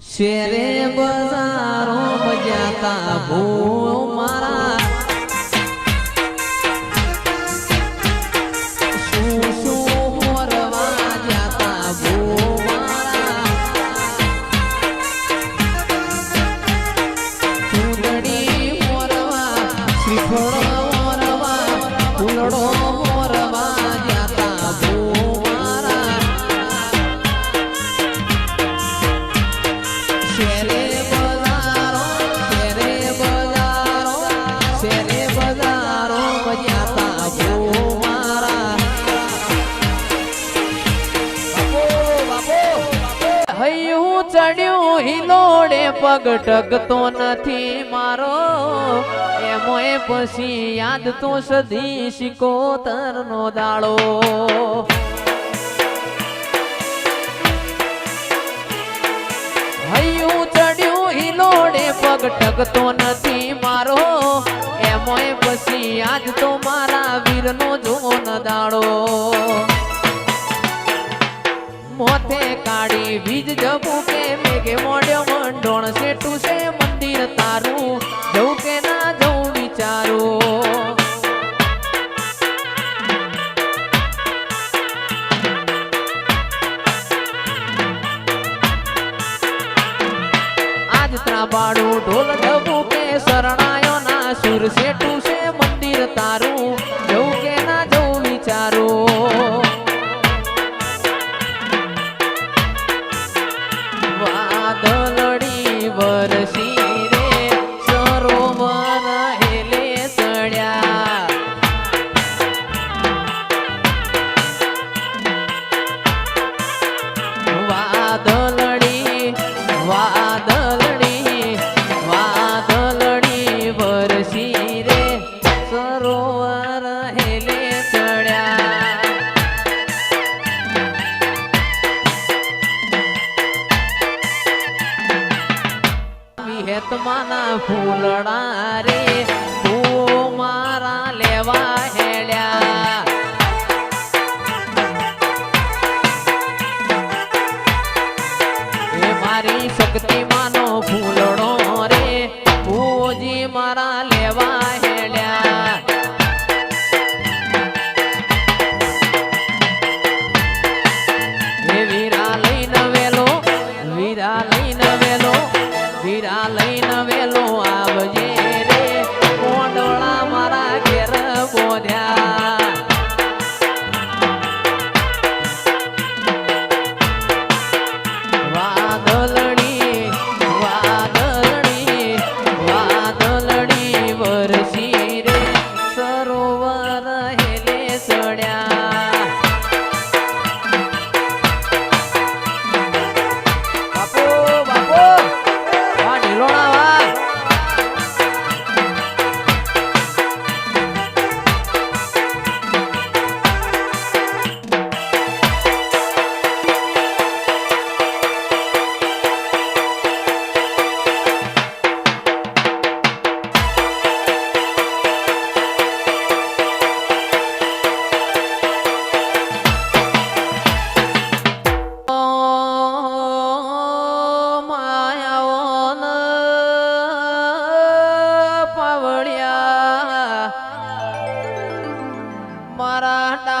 શેરે બજારો બજાતા ભૂ પગ ટગતો નથી મારો. એમોય પછી યાદ તો સધી શિકોતર નો દાડો ચડ્યું હિલોડે પગ ટગતો નથી મારો. એમોય પછી આજ તો મારા વીરનો ન દાડો. મોથે કાઢી, વીજ જબુ કે મોડ્યો મંડોણ સેટું છે મંદિર તારું. જવું કે ના જવું વિચારું. આજ ત્રાબાડું ઢોલ જવું કે શરણાયો ના સુર સેટું છે મંદિર તારું.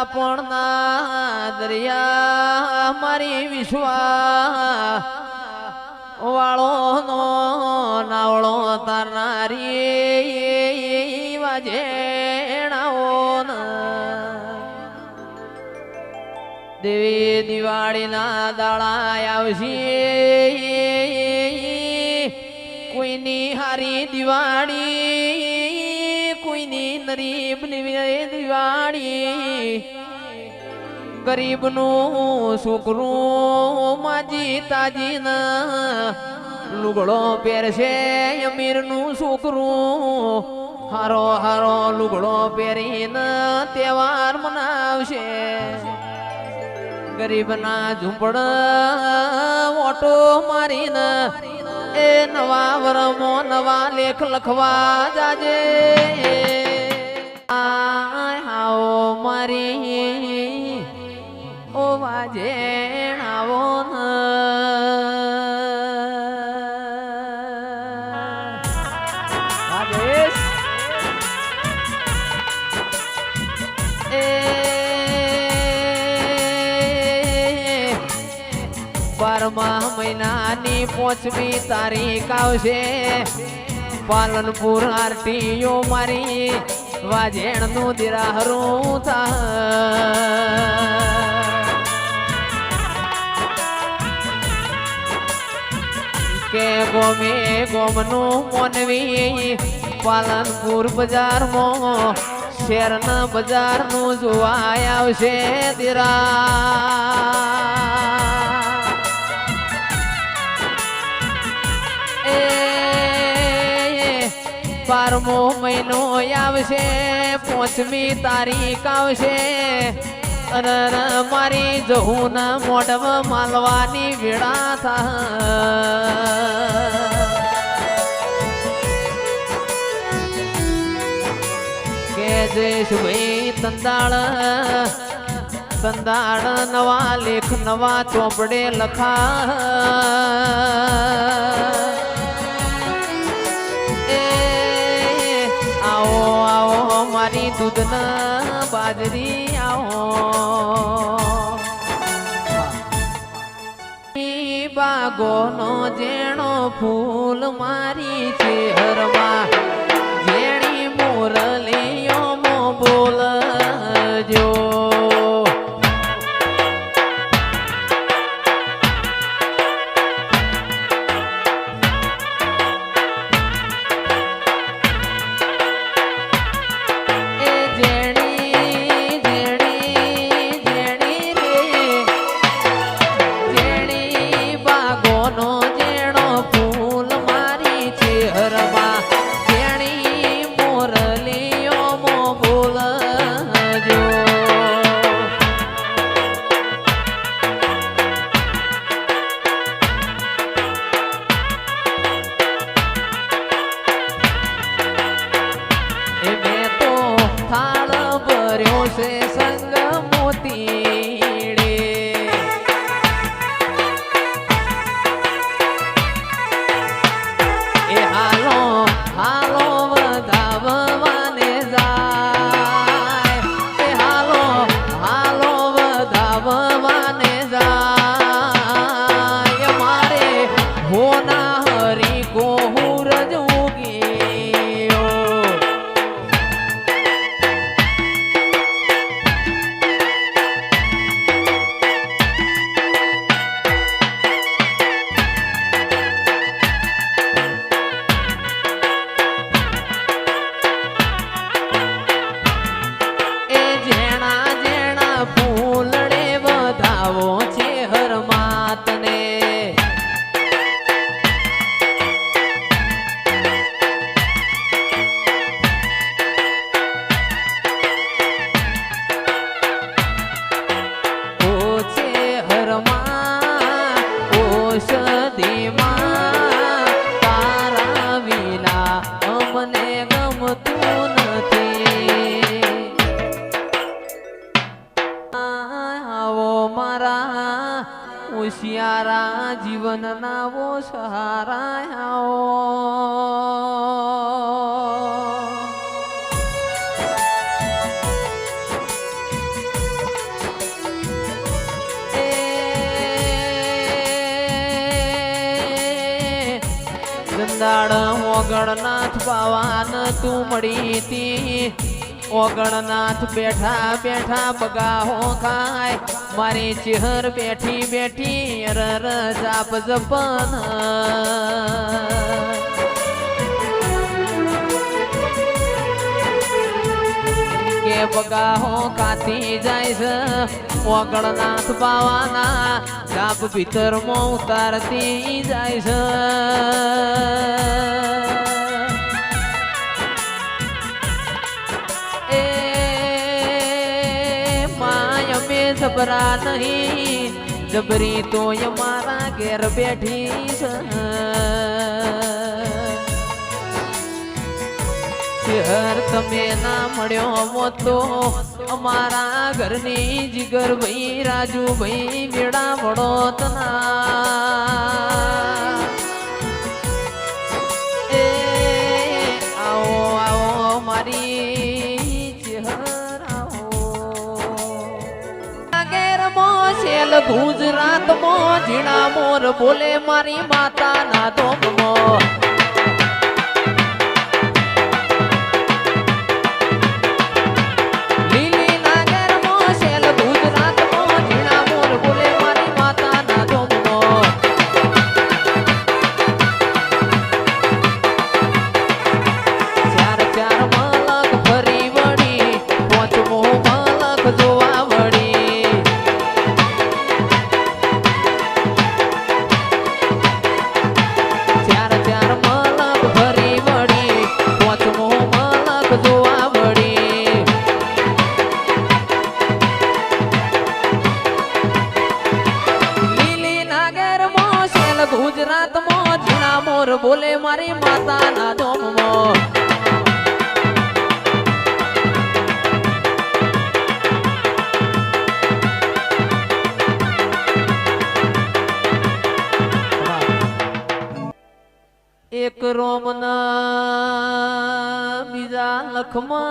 મારા ટાપણના દરિયા મારી વિશ્વા વાળો નો નાવળો તારનારી વાજે દેવી દિવાળીના દાળા આવશે. કોઈની હારી દિવાળી નરીબ દિવાળી ગરીબનું છોકરું માજી તાજી લુગડો પહેરશે અમીરનું છોકરું. હારો હારો લુગડો પહેરીને તહેવાર મનાવશે. ગરીબના ઝૂંપડ ઓટો મારીને એ નવા વરમો નવા લેખ લખવા જાજે. હાવ મારી. ઓ વાજે આવો બારમા મહિનાની પોચમી તારીખ આવશે. પાલનપુર આરટીઓ મારી. વાજેણનું દિરાહરું થા કે ગોમે ગોમનું મોનવી પાલનપુર બજારમાં શેરના બજારનું જોવા આવશે દિરા બારમો મહિનો આવશે, પાંચમી તારીખ આવશે. અને મારી જહું ના મોઢમ માલવાની વેળા થા કે જયેશભાઈ તંદાળ તંદાળ નવા લેખ નવા ચોપડે લખા મારી દૂધના બાજરી આવો. બાગોનો જેણો ફૂલ મારી છે હરમાં જેણી મોરલીઓ મો બોલજો. વધાવવાને હોશિયારા જીવનના વો સહારા આવો ગંદાળ ઓગણનાથ પાવાન તું મળી તી ઓગણનાથ બેઠા બેઠા બગાહો ખાય. મારી ચેહર બેઠી બેઠી રર જાપ જપન. કે બગાહો કાતી જાય છે? ઓગણનાથ પાવાના જાપ ભીતરમાં ઉતારતી જાય છે. જબરા નહીં જબરી તોય મારા ઘેર બેઠી શહેર તમે ના મળ્યો હોત તો અમારા ઘરની જીગર ભાઈ રાજુ ભાઈ મેળા વડોત ના. એ, આવો આવો મારી ચહેર ગુજરાત ગુજરાતમાં ઝીણા મોર બોલે મારી માતાના ધોમમાં. લીલી માતાના ધોમમાં એક રોમના બીજા લખમણ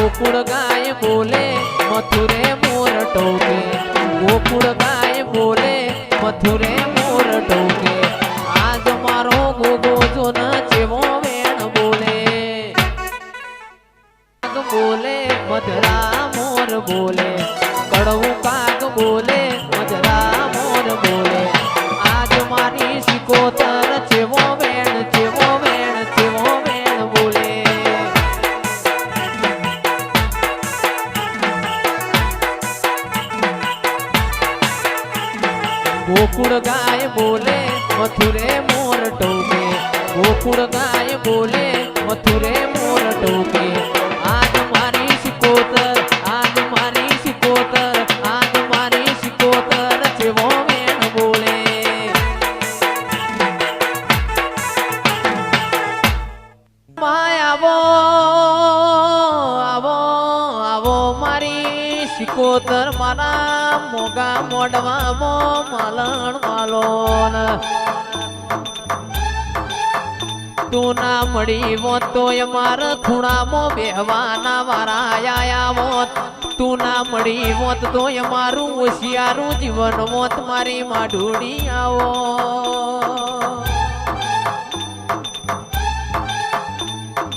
ગોકુળ ગાય બોલે, મથુરે મોર ટોકે. ગોકુળ ગાય બોલે, મથુરે મોર ટોકે. આજ મારો ગોગો જો નાચેવો વેણ બોલે. કાગ બોલે, મધરા મોર બોલે. કડવું કાગ બોલે, મધરા મોર બોલે. આજ મારી સિકોતર ગોકુળ ગાય બોલે, મથુરે મોર ટોકે. ગોકુળ ગાય બોલે, મથુરે મોર ટોકે. આજ મારી સિકોતર, આજ મારી સિકોતર, આજ મારી સિકોતર જેવો મેણ બોલે. માય મારી સિકોતર મારા મોગા મોડવામાં મલણ માલોન તું ના મળી હોત તો અમાર ખૂણામાં બેહવાના વારા આયા વોત તું ના મળી વોત તો મારું હોશિયારું જીવન વોત મારી માઢુડી આવો.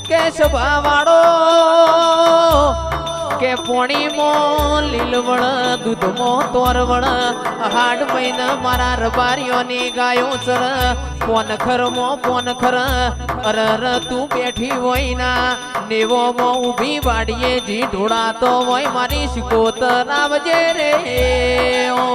કેશ સભા કે મો, લીલવણ, દૂધ મો, તોરવણ, હાડ મહિના મારા રબારીઓની ગાયો ચર. પોન મો પોન ખર અરર તું બેઠી હોય ના. નેવોમાં ઊભી વાડીએ જી ઢોળાતો હોય મારી શિકોતર આવજે રે ઓ.